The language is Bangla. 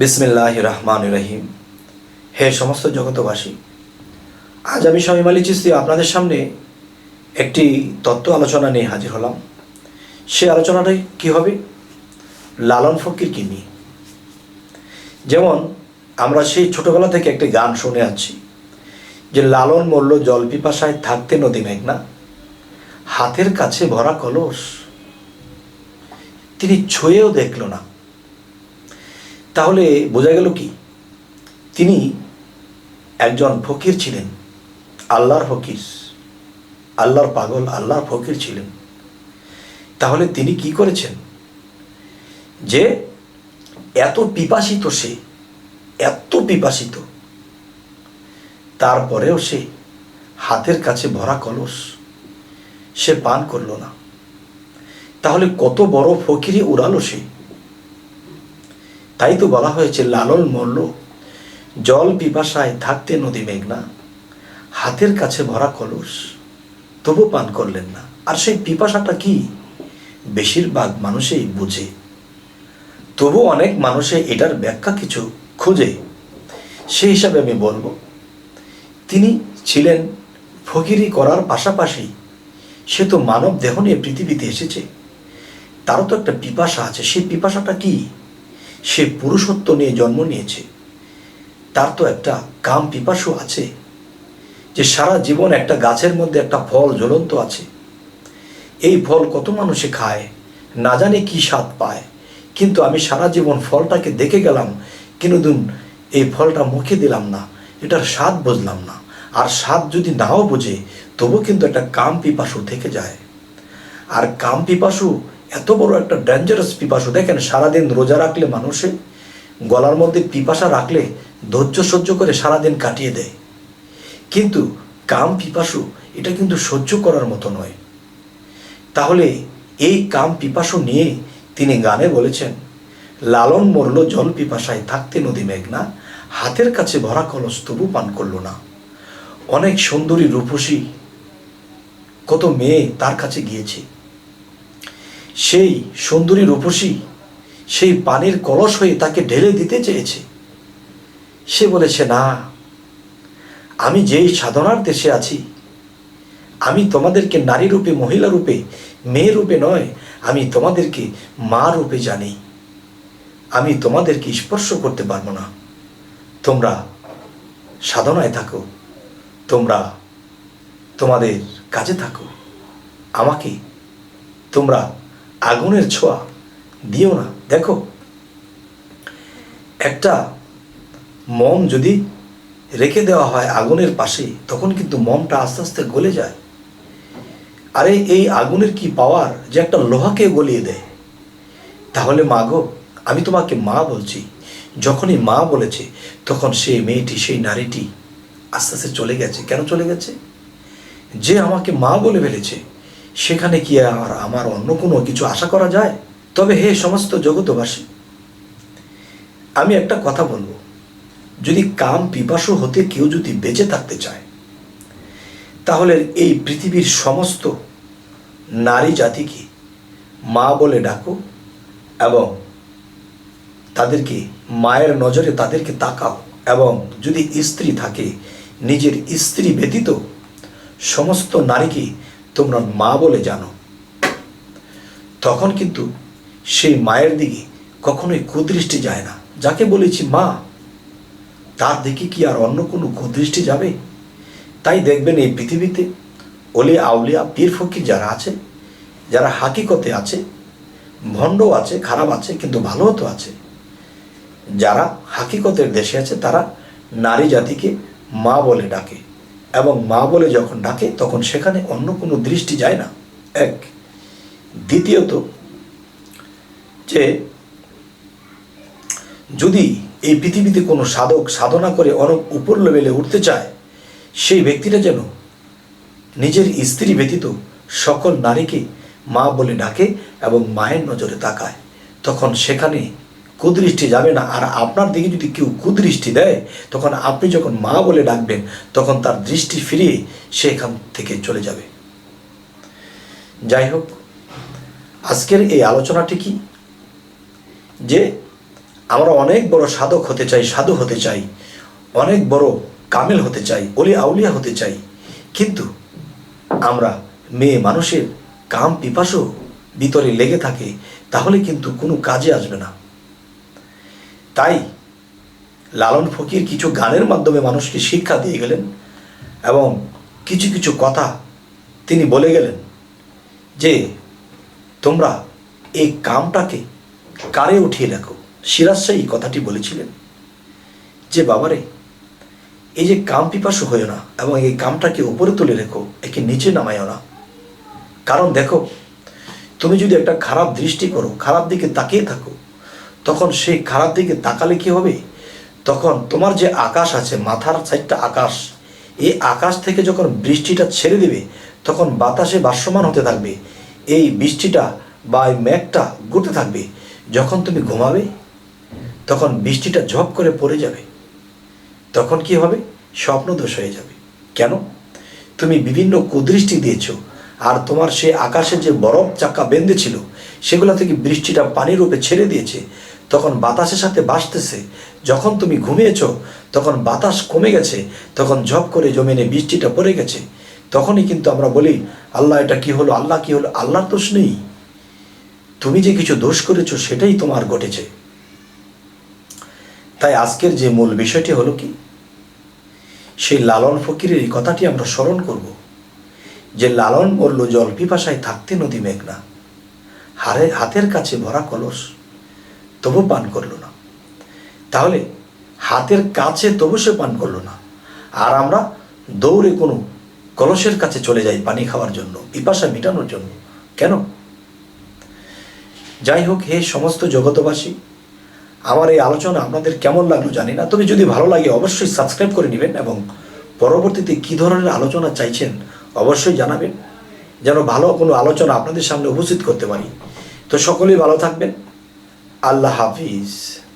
বিসমিল্লাহ রহমান রহিম। হে সমস্ত জগতবাসী আজ আমি স্বামী মালি চিস্তি আপনাদের সামনে একটি তত্ত্ব আলোচনা নিয়ে হাজির হলাম। সে আলোচনাটাই কি হবে? লালন ফকির কি নিয়ে। যেমন আমরা সেই ছোটবেলা থেকে একটি গান শুনে আছি, যে লালন মল্ল জল পিপাসায় থাকতে নদী মেঘনা হাতের কাছে ভরা কলস, তিনি ছুঁয়েও দেখল না। তাহলে বোঝা গেল কি? তিনি একজন ফকির ছিলেন, আল্লাহর ফকির, আল্লাহর পাগল, আল্লাহর ফকির ছিলেন। তাহলে তিনি কি করেছেন? যে এত পিপাসিত সে, এত পিপাসিত, তারপরেও সে হাতের কাছে ভরা কলস, সে পান করল না। তাহলে কত বড় ফকিরি উড়ালো সে। তাই তো বলা হয়েছে, লালন মল্ল জল পিপাসায় থাকতে নদী মেঘনা। হাতের কাছে ভরা কলস, তবু পান করলেন না। আর সেই পিপাসাটা কি? বেশিরভাগ মানুষেই বুঝে। তবু অনেক মানুষে এটার ব্যাখ্যা কিছু খুঁজে। সেই হিসাবে আমি বলব, তিনি ছিলেন ফকিরি করার পাশাপাশি, সে তো মানব দেহ নিয়ে পৃথিবীতে এসেছে। তারও তো একটা পিপাসা আছে। সেই পিপাসাটা কি? সে পুরুষত্ব নিয়ে জন্ম নিয়েছে। তার তো একটা কাম পিপাসু আছে, যে সারা জীবন একটা গাছের মধ্যে একটা ফল জ্বলন্ত আছে। এই ফল কত মানুষে খায়, না জানে কি স্বাদ পায়। কিন্তু আমি সারা জীবন ফলটাকে দেখে গেলাম, কোনোদিন এই ফলটা মুখে দিলাম না, এটার স্বাদ বুঝলাম না। আর স্বাদ যদি নাও বোঝে, তবু কিন্তু একটা কাম পিপাসু থেকে যায়। আর কাম পিপাসু এত বড় একটা ডেঞ্জারাস পিপাসু, দেখেন, সারাদিন রোজা রাখলে মানুষে গলার মধ্যে পিপাসা রাখলে ধৈর্য সহ্য করে সারাদিন কাটিয়ে দেয়। কিন্তু কাম পিপাসু, এটা কিন্তু সহ্য করার মতো নয়। তাহলে এই কাম পিপাসু নিয়ে তিনি গানে বলেছেন, লালন মরল জল পিপাসায় থাকতে নদী মেঘনা হাতের কাছে ভরা কলস তবু পান করল না। অনেক সুন্দরী রূপসী কত মেয়ে তার কাছে গিয়েছে। সেই সুন্দরী রূপসী, সেই পানির কলস হয়ে তাকে ঢেলে দিতে চেয়েছে। সে বলেছে, না, আমি যেই সাধনার দেশে আছি, আমি তোমাদেরকে নারী রূপে, মহিলা রূপে, মেয়ে রূপে নয়, আমি তোমাদেরকে মা রূপে জানি। আমি তোমাদেরকে স্পর্শ করতে পারব না। তোমরা সাধনায় থাকো, তোমরা তোমাদের কাজে থাকো। আমাকে তোমরা আগুনের ছোঁয়া, দিও না, দেখো। একটা মম যদি রেখে দেওয়া হয় আগুনের পাশে, তখন কিন্তু মমটা আস্তে আস্তে গলে যায়। আরে, এই আগুনের কি পাওয়ার যে একটা লোহাকে গলিয়ে দেয়? তাহলে মা গো, আমি তোমাকে মা বলছি। যখনই মা বলেছে, তখন সেই মেয়েটি, সেই নারীটি আস্তে আস্তে চলে গেছে। কেন চলে গেছে? যে আমাকে মা বলে ফেলেছে। সেখানে কি আর আমার অন্য কোনো কিছু আশা করা যায়? তবে হে সমস্ত জগতবাসী আমি একটা কথা বলব। যদি কাম পিপাসু হতে কেউ যদি বেঁচে থাকতে চায়, তাহলে এই পৃথিবীর সমস্ত নারী জাতিকে মা বলে ডাকো এবং তাদেরকে মায়ের নজরে তাদেরকে তাকাও এবং যদি স্ত্রী থাকে, নিজের স্ত্রী ব্যতীত সমস্ত নারীকে তোমরা মা বলে জানো। তখন কিন্তু সেই মায়ের দিকে কখনোই কুদৃষ্টি যায় না। যাকে বলেছি মা, তার দিকে কি আর অন্য কোনো কুদৃষ্টি যাবে? তাই দেখবেন এই পৃথিবীতে ওলে আউলিয়া, পীর ফকির যারা আছে, যারা হাকিকতে আছে, ভণ্ড আছে, খারাপ আছে, কিন্তু ভালোও তো আছে, যারা হাকিকতের দেশে আছে, তারা নারী জাতিকে মা বলে ডাকে। এবং মা বলে যখন ডাকে, তখন সেখানে অন্য কোনো দৃষ্টি যায় না। এক। দ্বিতীয়ত, যে যদি এই পৃথিবীতে কোনো সাধক সাধনা করে অনেক উপর লেভেলে উঠতে চায়, সেই ব্যক্তিটা যেন নিজের স্ত্রী ব্যতীত সকল নারীকে মা বলে ডাকে এবং মায়ের নজরে তাকায়, তখন সেখানে কুদৃষ্টি যাবে না। আর আপনার দিকে যদি কেউ কুদৃষ্টি দেয়, তখন আপনি যখন মা বলে ডাকবেন, তখন তার দৃষ্টি ফিরিয়ে সে এখান থেকে চলে যাবে। যাই হোক, আজকের এই আলোচনাটি কি? যে আমরা অনেক বড় সাধক হতে চাই, সাধু হতে চাই, অনেক বড় কামেল হতে চাই অলি আউলিয়া হতে চাই, কিন্তু আমরা মেয়ে মানুষের কাম পিপাসও ভিতরে লেগে থাকে, তাহলে কিন্তু কোনো কাজে আসবে না। তাই লালন ফকির কিছু গানের মাধ্যমে মানুষকে শিক্ষা দিয়ে গেলেন এবং কিছু কিছু কথা তিনি বলে গেলেন যে, তোমরা এই কামটাকে কারে উঠিয়ে রাখো সিরাজ শাহী কথাটি বলেছিলেন যে, বাবারে, এই যে কাম পিপাসু হয়েও না এবং এই কামটাকে উপরে তুলে রেখো, একে নিচে নামাইও না। কারণ দেখো, তুমি যদি একটা খারাপ দৃষ্টি করো, খারাপ দিকে তাকিয়ে থাকো তখন সেই খারাপ দিকে তাকালে কি হবে? তখন তোমার যে আকাশ আছে, মাথার সাইডটা আকাশ, এই আকাশ থেকে যখন বৃষ্টিটা ছেড়ে দেবে, তখন বাতাসে ভাসমান হতে থাকবে। এই বৃষ্টিটা বা এই মেঘটা ঘুরতে থাকবে। যখন তুমি ঘুমাবে, তখন বৃষ্টিটা ঝপ করে পড়ে যাবে। তখন কি হবে? স্বপ্নদোষ হয়ে যাবে। কেন? তুমি বিভিন্ন কুদৃষ্টি দিয়েছ, আর তোমার সে আকাশে যে বরফ চাকা বেঁধে ছিল সেগুলো থেকে বৃষ্টিটা পানির রূপে ছেড়ে দিয়েছে। তখন বাতাসের সাথে বাসতেছে। যখন তুমি ঘুমিয়েছ, তখন বাতাস কমে গেছে, তখন ঝপ করে জমিনে বৃষ্টিটা পড়ে গেছে। তখনই কিন্তু আমরা বলি, আল্লাহ, এটা কি হলো? আল্লাহ কি হলো? আল্লাহর দোষ নেই। তুমি যে কিছু দোষ করেছ, সেটাই তোমার ঘটেছে। তাই আজকের যে মূল বিষয়টি হলো কি? সেই লালন ফকিরের এই কথাটি আমরা স্মরণ করব। যে লালন বলল জল পিপাসায় থাকতে নদী মেঘনা। হারে, হাতের কাছে ভরা কলস। তবু পান করল না। তাহলে হাতের কাছে তবু সে পান করল না। আর আমরা দৌড়ে কোনো কলসের কাছে চলে যাই পানি খাওয়ার জন্য, পিপাসা মেটানোর জন্য। কেন? যাই হোক, হে সমস্ত জগতবাসী আমার এই আলোচনা আপনাদের কেমন লাগল জানি না। তবে যদি ভালো লাগে অবশ্যই সাবস্ক্রাইব করে নেবেন এবং পরবর্তীতে কী ধরনের আলোচনা চাইছেন অবশ্যই জানাবেন, যেন ভালো কোনো আলোচনা আপনাদের সামনে উপস্থিত করতে পারি। তো সকলেই ভালো থাকবেন। আল্লাহ হাফিজ।